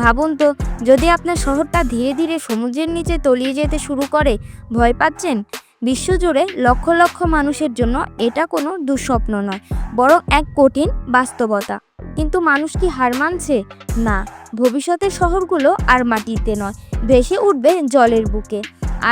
ভাবুন তো, যদি আপনার শহরটা ধীরে ধীরে সমুদ্রের নিচে তলিয়ে যেতে শুরু করে, ভয় পাচ্ছেন? বিশ্বজুড়ে লক্ষ লক্ষ মানুষের জন্য এটা কোনো দুঃস্বপ্ন নয়, বরং এক কঠিন বাস্তবতা। কিন্তু মানুষ কি হার মানছে? না, ভবিষ্যতের শহরগুলো আর মাটিতে নয়, ভেসে উঠবে জলের বুকে।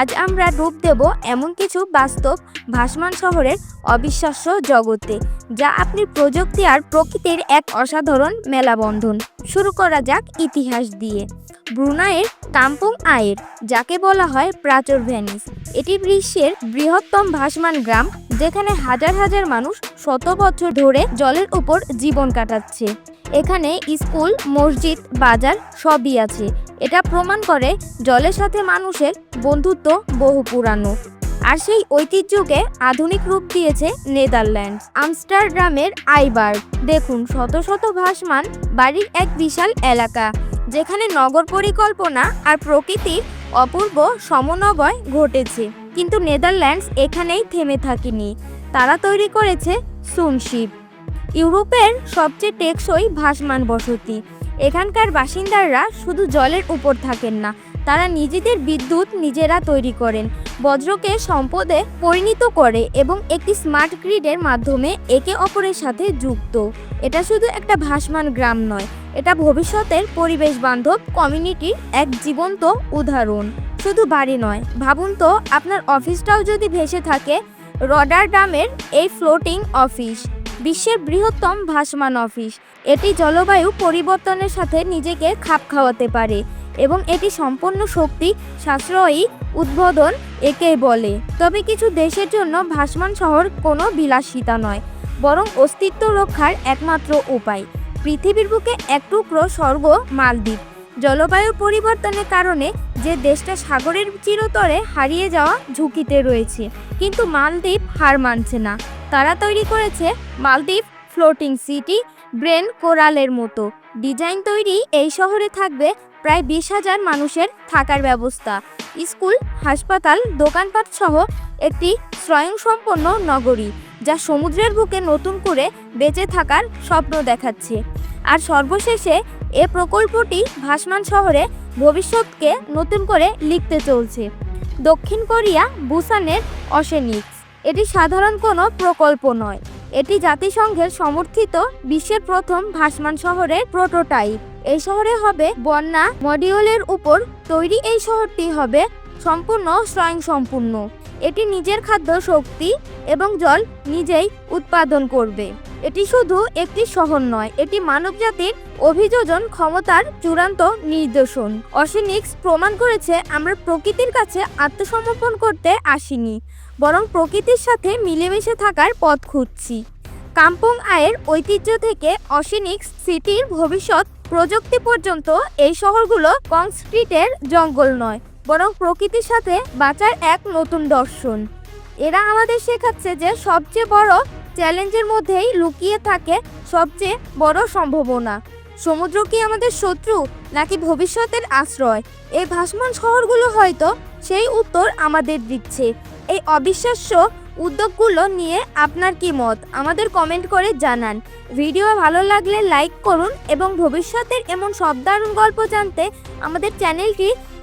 আজ আমরা ডুব দেব এমন কিছু বাস্তব ভাসমান শহরের অবিশ্বাস্য জগতে, যা আপনি প্রযুক্তি আর প্রকৃতির এক অসাধারণ মেলাবন্ধন। শুরু করা যাক ইতিহাস দিয়ে। ব্রুনাইয়ের কাম্পুং আয়ের যাকে বলা হয় প্রাচুর ভ্যানিস এটি বিশ্বের বৃহত্তম ভাসমান গ্রাম, যেখানে হাজার হাজার মানুষ শত বছর ধরে জলের উপর জীবন কাটাচ্ছে। এখানে স্কুল, মসজিদ, বাজার সবই আছে। এটা প্রমাণ করে জলের সাথে মানুষের বন্ধুত্ব বহু পুরানো। আর সেই ঐতিহ্যকে আধুনিক রূপ দিয়েছে নেদারল্যান্ডস আমস্টারডামের আইবার দেখুন, শত শত ভাসমান বাড়ির এক বিশাল এলাকা, যেখানে নগর পরিকল্পনা আর প্রকৃতির অপূর্ব সমন্বয় ঘটেছে। কিন্তু নেদারল্যান্ডস এখানেই থেমে থাকেনি। তারা তৈরি করেছে সুনশিপ। ইউরোপের সবচেয়ে টেকসই ভাসমান বসতি। এখানকার বাসিন্দারা শুধু জলের উপর থাকেন না, তারা নিজেদের বিদ্যুৎ নিজেরা তৈরি করেন। বজ্রকে সম্পদে পরিণত করে এবং একটি স্মার্ট গ্রিডের মাধ্যমে একে অপরের সাথে যুক্ত। এটা শুধু একটা ভাসমান গ্রাম নয়, এটা ভবিষ্যতের পরিবেশ বান্ধব কমিউনিটির এক জীবন্ত উদাহরণ। শুধু বাড়ি নয়, ভাবুন তো, আপনার অফিসটাও যদি ভেসে থাকে, রডারডামের এই ফ্লোটিং অফিস। বিশ্বের বৃহত্তম ভাসমান অফিস। এটি জলবায়ু পরিবর্তনের সাথে নিজেকে খাপ খাওয়াতে পারে এবং এটি সম্পূর্ণ শক্তি, সাশ্রয়ী উদ্বোধন একেই বলে। তবে কিছু দেশের জন্য ভাসমান শহর কোনো বিলাসিতা নয়, বরং অস্তিত্ব রক্ষার একমাত্র উপায়। পৃথিবীর বুকে এক টুকরো স্বর্গ মালদ্বীপ। জলবায়ু পরিবর্তনের কারণে যে দেশটা সাগরের চিরতরে হারিয়ে যাওয়া ঝুঁকিতে রয়েছে, কিন্তু মালদ্বীপ হার মানছে না। তারা তৈরি করেছে মালদ্বীপ ফ্লোটিং সিটি ব্রেন কোরালের মতো। ডিজাইন তৈরি এই শহরে থাকবে প্রায় বিশ হাজার মানুষের থাকার ব্যবস্থা। স্কুল, হাসপাতাল, দোকানপাট সহ একটি স্বয়ংসম্পন্ন নগরী, যা সমুদ্রের বুকে নতুন করে বেঁচে থাকার স্বপ্ন দেখাচ্ছে। আর সর্বশেষে এ প্রকল্পটি ভাসমান শহরে ভবিষ্যৎকে নতুন করে লিখতে চলছে। দক্ষিণ কোরিয়া, বুসানের অসেনিক্স এটি সাধারণ কোনো প্রকল্প নয়। এটি জাতিসংঘের সমর্থিত বিশ্বের প্রথম ভাসমান শহরের প্রোটোটাইপ। এই শহরে হবে বন্যা মডিউলের উপর তৈরি। এই শহরটি হবে সম্পূর্ণ স্বয়ংসম্পূর্ণ। এটি নিজের খাদ্য শক্তি এবং জল নিজেই উৎপাদন করবে। এটি শুধু একটি শহর নয়, এটি মানবজাতির অভিযোজন ক্ষমতার চূড়ান্ত নির্দেশন অসেনিক্স প্রমাণ করেছে, আমরা প্রকৃতির কাছে আত্মসমর্পণ করতে আসিনি, বরং প্রকৃতির সাথে মিলেমিশে থাকার পথ খুঁজছি। কাম্পং আয়ের ঐতিহ্য থেকে অসেনিক্স সিটির ভবিষ্যৎ প্রযুক্তি পর্যন্ত এই শহরগুলো কংক্রিটের জঙ্গল নয় বরং প্রকৃতির সাথে বাঁচার এক নতুন দর্শন। এরা আমাদের শেখাচ্ছে যে সবচেয়ে বড় চ্যালেঞ্জের মধ্যেই লুকিয়ে থাকে সবচেয়ে বড় সম্ভাবনা। সমুদ্র কি আমাদের শত্রু নাকি ভবিষ্যতের আশ্রয়? এই ভাসমান শহরগুলো হয়তো সেই উত্তর আমাদের দিচ্ছে। এই অবিশ্বাস্য উদ্যোগগুলো নিয়ে আপনার কি মত? আমাদের কমেন্ট করে জানান। ভিডিও ভালো লাগলে লাইক করুন এবং ভবিষ্যতের এমন সব দারুণ গল্প জানতে আমাদের চ্যানেলটি